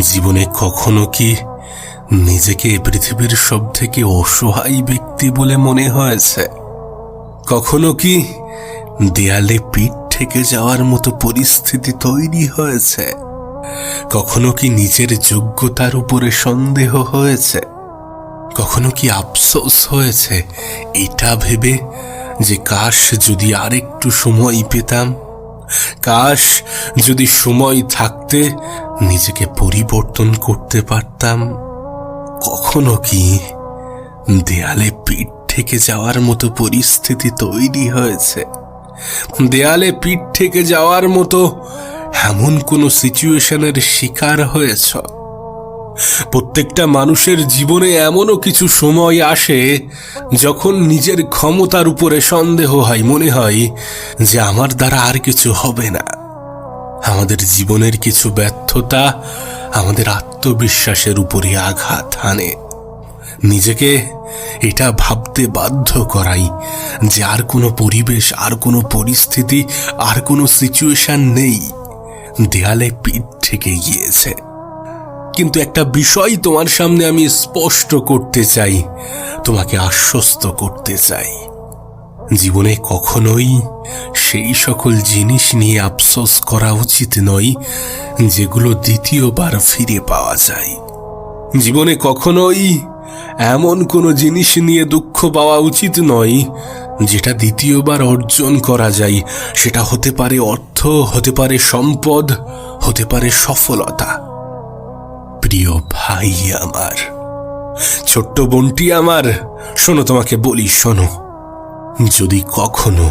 জীবনে কখনো কি নিজেকে পৃথিবীর সব থেকে অসহায় ব্যক্তি বলে মনে হয়েছে? কখনো কি দেয়ালে পিঠ থেকে যাওয়ার মতো পরিস্থিতি তৈরি হয়েছে? কখনো কি নিজের যোগ্যতার উপরে সন্দেহ হয়েছে? কখনো কি আফসোস হয়েছে? এটা ভেবে যে কাশ যদি আরেকটু সময় পেতাম কাশ, যদি সময় থাকতে নিজেকে পরিবর্তন করতে পারতাম, কখনো কি দেয়ালে পিঠ থেকে যাওয়ার মতো পরিস্থিতি তৈরি হয়েছে? দেয়ালে পিঠ থেকে যাওয়ার মতো এমন কোনো সিচুয়েশনের শিকার হয়েছ? প্রত্যেকটা মানুষের জীবনে এমনও কিছু সময় আসে যখন নিজের ক্ষমতার উপরে সন্দেহ হয়, মনে হয় যে আমার দ্বারা আর কিছু হবে না। আমাদের জীবনের কিছু ব্যর্থতা আমাদের আত্মবিশ্বাসের উপরে আঘাত হানে। নিজেকে এটা ভাবতে বাধ্য করাই যে আর কোনো পরিবেশ, আর কোনো পরিস্থিতি, আর কোনো সিচুয়েশন নেই। দেয়ালে পিঠ থেকে গিয়েছে। কিন্তু একটা বিষয় তোমার সামনে আমি স্পষ্ট করতে চাই। তোমাকে আশ্বস্ত করতে চাই। জীবনে কখনোই সেই সকল জিনিস নিয়ে আফসোস করা উচিত নয়, যেগুলো দ্বিতীয়বার ফিরে পাওয়া যায়। জীবনে কখনোই এমন কোনো জিনিস নিয়ে দুঃখ পাওয়া উচিত নয়, যেটা দ্বিতীয়বার অর্জন করা যায়। সেটা হতে পারে অর্থ, হতে পারে সম্পদ, হতে পারে সফলতা। প্রিয় ভাই আমার। ছোট্ট বোনটি আমার, শোনো তোমাকে বলি, শোনো। যদি কখনো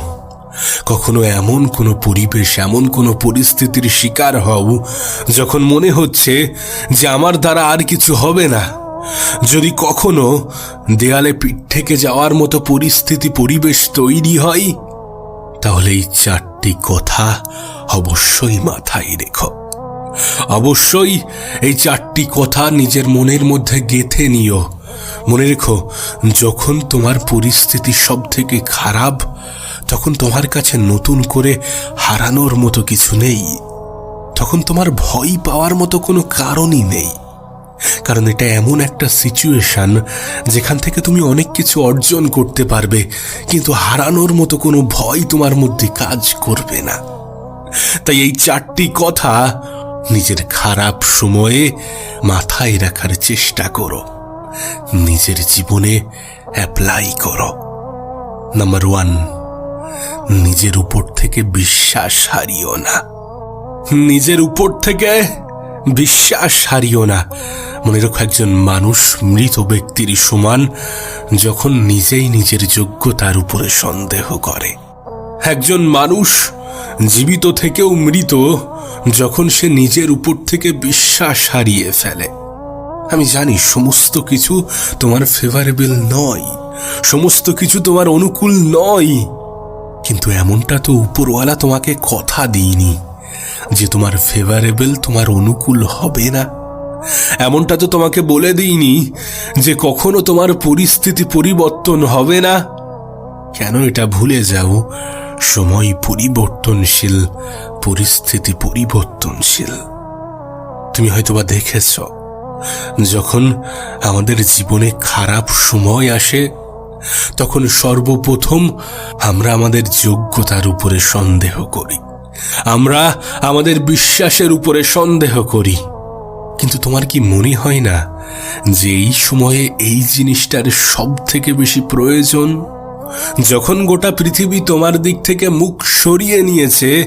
কখনো এমন কোনো পরিবেশ, এমন কোনো পরিস্থিতির শিকার হও, যখন মনে হচ্ছে যে আমার দ্বারা আর কিছু হবে না, যদি কখনো দেয়ালে পিঠ থেকে যাওয়ার মতো পরিস্থিতি, পরিবেশ তৈরি হয়, তাহলে এই চারটি কথা অবশ্যই মাথায় রেখো। অবশ্যই এই চারটি কথা নিজের মনের মধ্যে গেথে নিও। মনে রেখো, যখন তোমার পরিস্থিতি সব থেকে খারাপ, তখন তোমার কাছে নতুন করে হারানোর মতো কিছু নেই। তখন তোমার ভয় পাওয়ার মতো কোনো কারণই নেই। কারণ এটা এমন একটা সিচুয়েশন যেখান থেকে তুমি অনেক কিছু অর্জন করতে পারবে, কিন্তু হারানোর মতো কোনো ভয় তোমার মধ্যে কাজ করবে না। তাই এই চারটি কথা নিজের খারাপ সময়ে মাথায় রাখার চেষ্টা করো। নিজের জীবনে অ্যাপ্লাই করো। নাম্বার ওয়ান নিজের উপর থেকে বিশ্বাস হারিও না। নিজের উপর থেকে বিশ্বাস হারিও না। মনে রেখো একজন মানুষ মৃত ব্যক্তির সমান যখন নিজেই নিজের যোগ্যতার উপরে সন্দেহ করে। একজন মানুষ জীবিত থেকেও মৃত যখন সে নিজের উপর থেকে বিশ্বাস হারিয়ে ফেলে। আমি জানি সমস্ত কিছু তোমার ফেভারেবল নয়, সমস্ত কিছু তোমার অনুকূল নয়, কিন্তু এমনটা তো উপরওয়ালা তোমাকে কথা দিইনি যে তোমার ফেভারেবল তোমার অনুকূল হবে না। এমনটা তো তোমাকে বলে দিইনি যে কখনো তোমার পরিস্থিতি পরিবর্তন হবে না। কেন এটা ভুলে যাও? সময় পরিবর্তনশীল, পরিস্থিতি পরিবর্তনশীল। তুমি হয়তোবা দেখেছ, যখন আমাদের জীবনে খারাপ সময় আসে, তখন সর্বপ্রথম আমরা আমাদের যোগ্যতার উপরে সন্দেহ করি। আমরা আমাদের বিশ্বাসের উপরে সন্দেহ করি। কিন্তু তোমার কি মনে হয় না যে এই সময়ে এই জিনিসটার সব থেকে বেশি প্রয়োজন? যখন গোটা পৃথিবী তোমার দিক থেকে মুখ সরিয়ে নিয়েছে,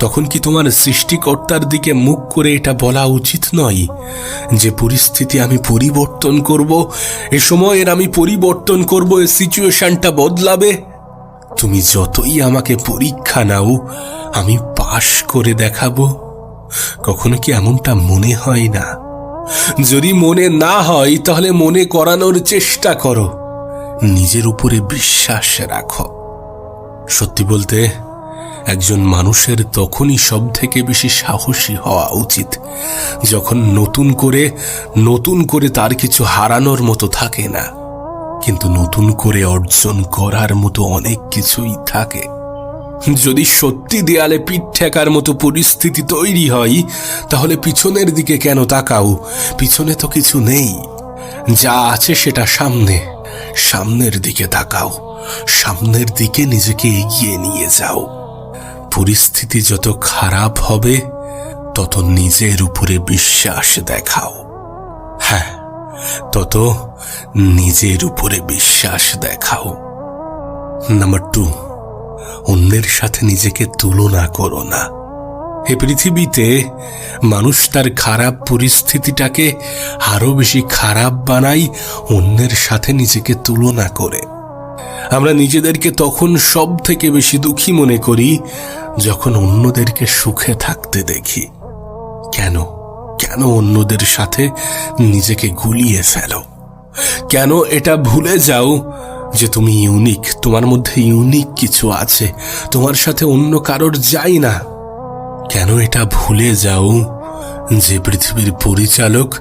তখন কি তোমার সৃষ্টিকর্তার দিকে মুখ করে এটা বলা উচিত নয় যে পরিস্থিতি আমি পরিবর্তন করব? এ সময়ের আমি পরিবর্তন করব, এ সিচুয়েশনটা বদলাবে? তুমি যতই আমাকে পরীক্ষা নাও, আমি পাশ করে দেখাবো। কখনো কি এমনটা মনে হয় না? যদি মনে না হয়, তাহলে মনে করানোর চেষ্টা করো। নিজের উপরে বিশ্বাস রাখো। সত্যি বলতে, একজন মানুষের তখনই সব থেকে বেশি সাহসী হওয়া উচিত, যখন নতুন করে নতুন করে তার কিছু হারানোর মতো থাকে না। কিন্তু নতুন করে অর্জন করার মতো অনেক কিছুই থাকে। যদি সত্যি দেয়ালে পিঠ ঠেকার মতো পরিস্থিতি তৈরি হয়, তাহলে পিছনের দিকে কেন তাকাও? পিছনে তো কিছু নেই। যা আছে সেটা সামনে। সামনের দিকে তাকাও, সামনের দিকে নিজেকে এগিয়ে নিয়ে যাও। পরিস্থিতি যত খারাপ হবে, তত নিজের উপরে বিশ্বাস দেখাও। হ্যাঁ তত নিজের উপরে বিশ্বাস দেখাও। নাম্বার টু, অন্যের সাথে নিজেকে তুলনা করো না। এ পৃথিবীতে মানুষ তার খারাপ পরিস্থিতিটাকে আরও বেশি খারাপ বানাই অন্যের সাথে নিজেকে তুলনা করে। আমরা নিজেদেরকে তখন সব থেকে বেশি দুঃখী মনে করি যখন অন্যদেরকে সুখে থাকতে দেখি। কেন? কেন অন্যদের সাথে নিজেকে গুলিয়ে ফেলো? কেন এটা ভুলে যাও যে তুমি ইউনিক, তোমার মধ্যে ইউনিক কিছু আছে, তোমার সাথে অন্য কারোর যাই না? কেন এটা ভুলে যাও? যে পৃথিবীর পরিচালক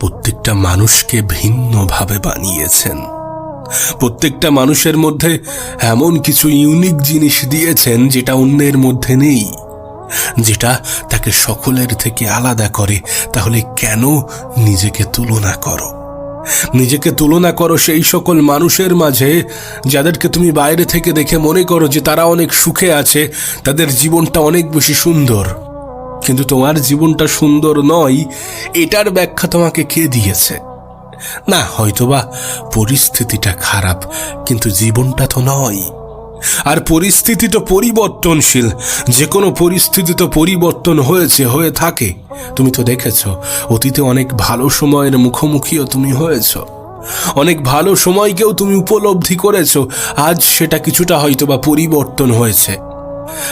প্রত্যেকটা মানুষকে ভিন্নভাবে বানিয়েছেন। প্রত্যেকটা মানুষের মধ্যে এমন কিছু ইউনিক জিনিস দিয়েছেন যেটা অন্যের মধ্যে নেই। যেটা তাকে সকলের থেকে আলাদা করে, তাহলে কেন নিজেকে তুলনা করো? নিজেকে তুলনা করো সেই সকল মানুষের মাঝে, যাদেরকে তুমি বাইরে থেকে দেখে মনে করো যে তারা অনেক সুখে আছে, তাদের জীবনটা অনেক বেশি সুন্দর। কিন্তু তোমার জীবনটা সুন্দর নয়, এটার ব্যাখ্যা তোমাকে কে দিয়েছে? না, হয়তোবা পরিস্থিতিটা খারাপ, কিন্তু জীবনটা তো নয়। আর পরিস্থিতি তো পরিবর্তনশীল। যে কোনো পরিস্থিতি তো পরিবর্তন হয়েছে, হয়ে থাকে। তুমি তো দেখেছ, অতীতে অনেক ভালো সময়ের মুখোমুখিও তুমি হয়েছ। অনেক ভালো সময়কেও তুমি উপলব্ধি করেছ, আজ সেটা কিছুটা হয়তোবা পরিবর্তন হয়েছে।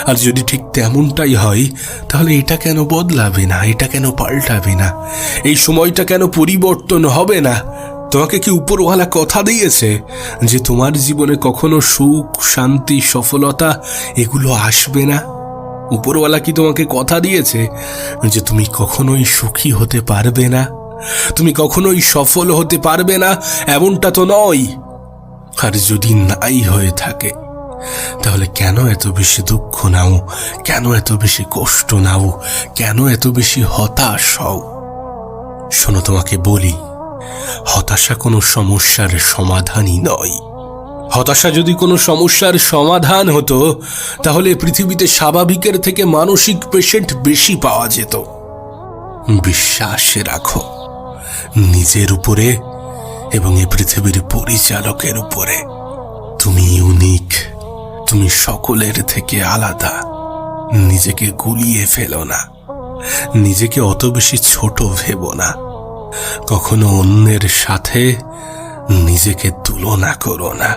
আর যদি ঠিক তেমনটাই হয়, তাহলে এটা কেন বদলাবে না? এটা কেন পাল্টাবে না? এই সময়টা কেন পরিবর্তন হবে না? তোমাকে কি উপরওয়ালা কথা দিয়েছে যে তোমার জীবনে কখনো সুখ, শান্তি, সফলতা এগুলো আসবে না? উপরওয়ালা কি তোমাকে কথা দিয়েছে যে তুমি কখনোই সুখী হতে পারবে না? তুমি কখনোই সফল হতে পারবে না, এমনটা তো নয়। আর যদি নাই হয়ে থাকে, তাহলে কেন এত বেশি দুঃখ নাও? কেন এত বেশি কষ্ট নাও? কেন এত বেশি হতাশ হও? শোনো, তোমাকে বলি হতাশা কোনো সমস্যার সমাধানই নয়। হতাশা যদি কোনো সমস্যার সমাধান হতো, তাহলে পৃথিবীতে স্বাভাবিকের থেকে মানসিক পেশেন্ট বেশি পাওয়া যেত। বিশ্বাস রাখো, নিজের উপরে এবং এই পৃথিবীর পরিচালকের উপরে। তুমি ইউনিক তুমি সকলের থেকে আলাদা। নিজেকে গুলিয়ে ফেলো না, নিজেকে অত বেশি ছোট ভেবো না। কখনো অন্যের সাথে নিজেকে তুলনা করো না।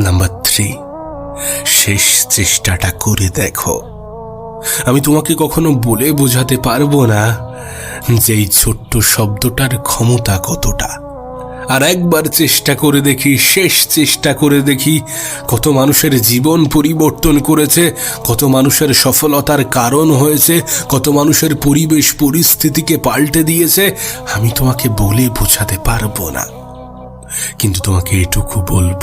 নাম্বার থ্রি শেষ চেষ্টাটা করে দেখো। আমি তোমাকে কখনো বলে বোঝাতে পারব না যে এই ছোট্ট শব্দটার ক্ষমতা কতটা। আর একবার চেষ্টা করে দেখি, শেষ চেষ্টা করে দেখি কত মানুষের জীবন পরিবর্তন করেছে, কত মানুষের সফলতার কারণ হয়েছে, কত মানুষের পরিবেশ পরিস্থিতিকে পাল্টে দিয়েছে। আমি তোমাকে বলে বোঝাতে পারব না। কিন্তু তোমাকে এটুকু বলব,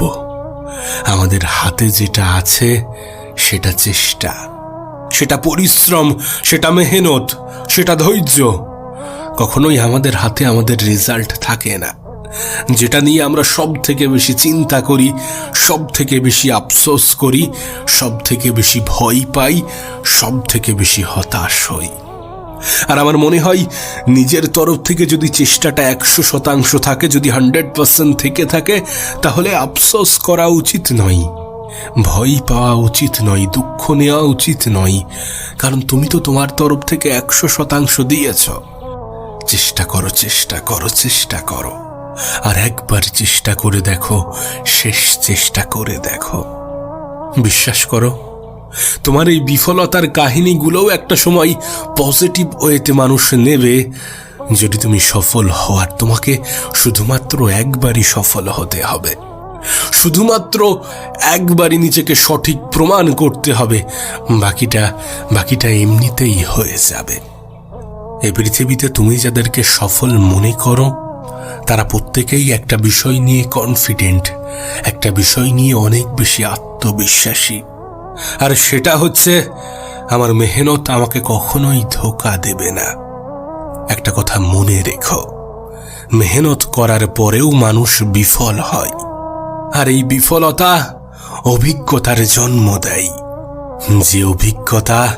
আমাদের হাতে যেটা আছে, সেটা চেষ্টা। সেটা পরিশ্রম, সেটা মেহনত, সেটা ধৈর্য। কখনোই আমাদের হাতে আমাদের রেজাল্ট থাকে না। যেটা নিয়ে আমরা সব থেকে বেশি চিন্তা করি সব থেকে বেশি আফসোস করি সব থেকে বেশি ভয় পাই সব থেকে বেশি হতাশ হই। আর আমার মনে হয়, নিজের তরফ থেকে যদি চেষ্টাটা একশো শতাংশ থাকে, যদি হান্ড্রেড পার্সেন্ট থেকে থাকে, তাহলে আফসোস করা উচিত নয়। ভয় পাওয়া উচিত নয়, দুঃখ নেওয়া উচিত নয়। কারণ তুমি তো তোমার তরফ থেকে একশো শতাংশ দিয়েছ। চেষ্টা করো চেষ্টা করো চেষ্টা করো। আর একবার চেষ্টা করে দেখো, শেষ চেষ্টা করে দেখো। বিশ্বাস করো, তোমার এই বিফলতার কাহিনীগুলোও একটা সময় পজিটিভ ওয়েতে মানুষ নেবে। যদি তুমি সফল হওয়ার তোমাকে শুধুমাত্র একবারই সফল হতে হবে, শুধুমাত্র একবারই নিজেকে সঠিক প্রমাণ করতে হবে, বাকিটা বাকিটা এমনিতেই হয়ে যাবে। এই পৃথিবীতে তুমি যাদেরকে সফল মনে করো তারা প্রত্যেকেই একটা বিষয় নিয়ে কনফিডেন্ট একটা বিষয় নিয়ে অনেক বেশি আত্মবিশ্বাসী। আর সেটা হচ্ছে, আমার মেহনত আমাকে কখনোই ধোকা দেবে না। একটা কথা মনে রেখো, মেহনত করার পরেও মানুষ বিফল হয়। আর এই বিফলতা অভিজ্ঞতার জন্ম দেয়। যে অভিজ্ঞতা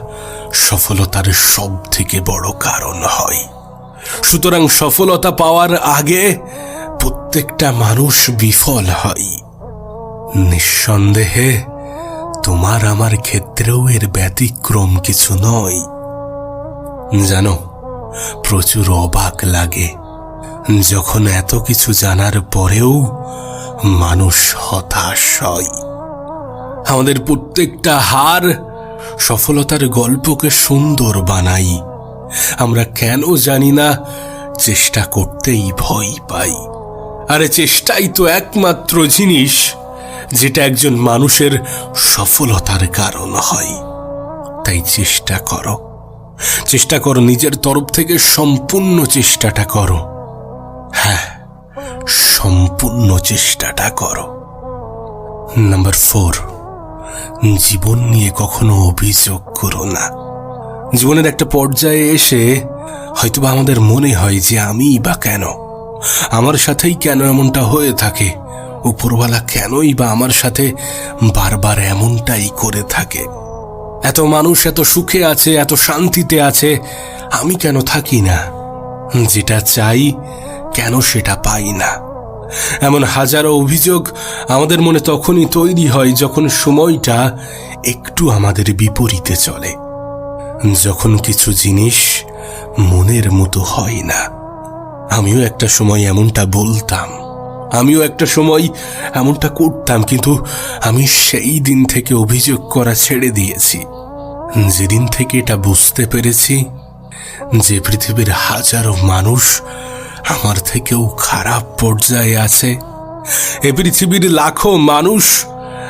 সফলতার সব থেকে বড় কারণ হয়। সুতরাং সফলতা পাওয়ার আগে প্রত্যেকটা মানুষ বিফল হয়। নিঃসন্দেহে তোমার আমার ক্ষেত্রেও এর ব্যতিক্রম কিছু নয়। জানো, প্রচুর অবাক লাগে। যখন এত কিছু জানার পরেও মানুষ হতাশ হয়। আমাদের প্রত্যেকটা হার সফলতার গল্পকে সুন্দর বানাই। আমরা কেন জানি না, চেষ্টা করতেই ভয় পাই। আরে চেষ্টাই তো একমাত্র জিনিস, যেটা একজন মানুষের সফলতার কারণ হয়। তাই চেষ্টা করো। চেষ্টা করো, নিজের তরফ থেকে সম্পূর্ণ চেষ্টাটা করো। হ্যাঁ সম্পূর্ণ চেষ্টাটা করো। নাম্বার ফোর, জীবন নিয়ে কখনো অভিযোগ করো না। জীবনের একটা পর্যায়ে এসে হয়তোবা আমাদের মনে হয় যে আমিই বা কেন? আমার সাথেই কেন এমনটা হয়ে থাকে? উপরওয়ালা কেনই বা আমার সাথে বারবার এমনটাই করে থাকে? এত মানুষ এত সুখে আছে, এত শান্তিতে আছে, আমি কেন থাকি না? যেটা চাই, কেন সেটা পাই না? এমন হাজারো অভিযোগ আমাদের মনে তখনই তৈরি হয় যখন সময়টা একটু আমাদের বিপরীতে চলে। যখন কিছু জিনিস মনের মতো হয় না, আমিও একটা সময় এমনটা বলতাম। আমিও একটা সময় এমনটা করতাম, কিন্তু আমি সেই দিন থেকে অভিযোগ করা ছেড়ে দিয়েছি। যেদিন থেকে এটা বুঝতে পেরেছি যে পৃথিবীর হাজারো মানুষ আমার থেকেও খারাপ পর্যায়ে আছে। এ পৃথিবীর লাখো মানুষ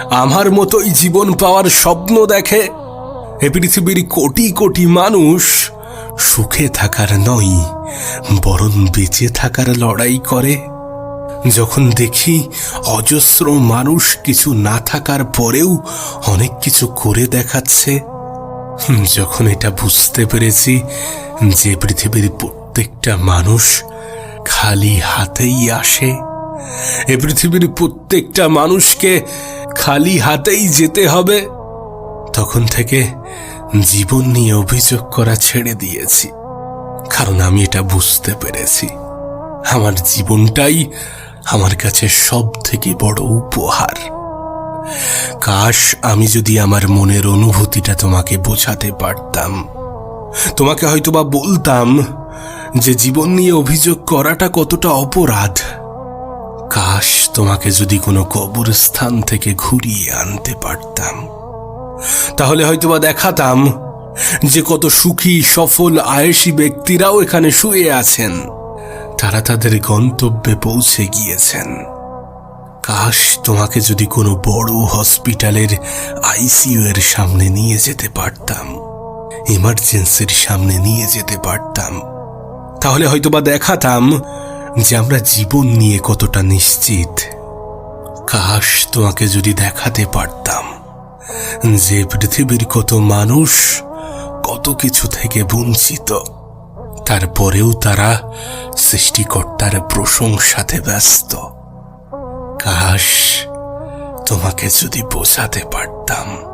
আমার মতোই জীবন পাওয়ার স্বপ্ন দেখে এ পৃথিবীর কোটি কোটি মানুষ সুখে থাকার নয়, বরং বেঁচে থাকার লড়াই করে। যখন দেখি অজস্র মানুষ কিছু না থাকার পরেও অনেক কিছু করে দেখাচ্ছে, যখন এটা বুঝতে পেরেছি যে পৃথিবীর প্রত্যেকটা মানুষ খালি হাতেই আসে। এ পৃথিবীর প্রত্যেকটা মানুষকে খালি হাতেই যেতে হবে। তখন থেকে জীবন নিয়ে অভিযোগ করা ছেড়ে দিয়েছি। কারণ আমি এটা বুঝতে পেরেছি। আমার জীবনটাই আমার কাছে সব থেকে বড় উপহার। কাশ, আমি যদি আমার মনের অনুভূতিটা তোমাকে বোঝাতে পারতাম, তোমাকে হয়তোবা বলতাম যে জীবন নিয়ে অভিযোগ করাটা কতটা অপরাধ। কাশ, তোমাকে যদি কোনো কবরস্থান থেকে ঘুরিয়ে আনতে পারতাম তাহলে হয়তোবা দেখাতাম যে কত সুখী, সফল আয়েসী ব্যক্তিরাও এখানে শুয়ে আছেন। তারা তাদের গন্তব্যে পৌঁছে গিয়েছেন। কাশ, তোমাকে যদি কোনো বড় হসপিটালের আইসিইউ এর সামনে নিয়ে যেতে পারতাম, ইমার্জেন্সির সামনে নিয়ে যেতে পারতাম, তাহলে হয়তোবা দেখাতাম যে আমরা জীবন নিয়ে কতটা নিশ্চিত। কাশ, তোমাকে যদি দেখাতে পারতাম যে পৃথিবীর কত মানুষ, কত কিছু থেকে বঞ্চিত, তারপরেও তারা সৃষ্টিকর্তার প্রশংসাতে ব্যস্ত। কাশ, তোমাকে যদি বোঝাতে পারতাম।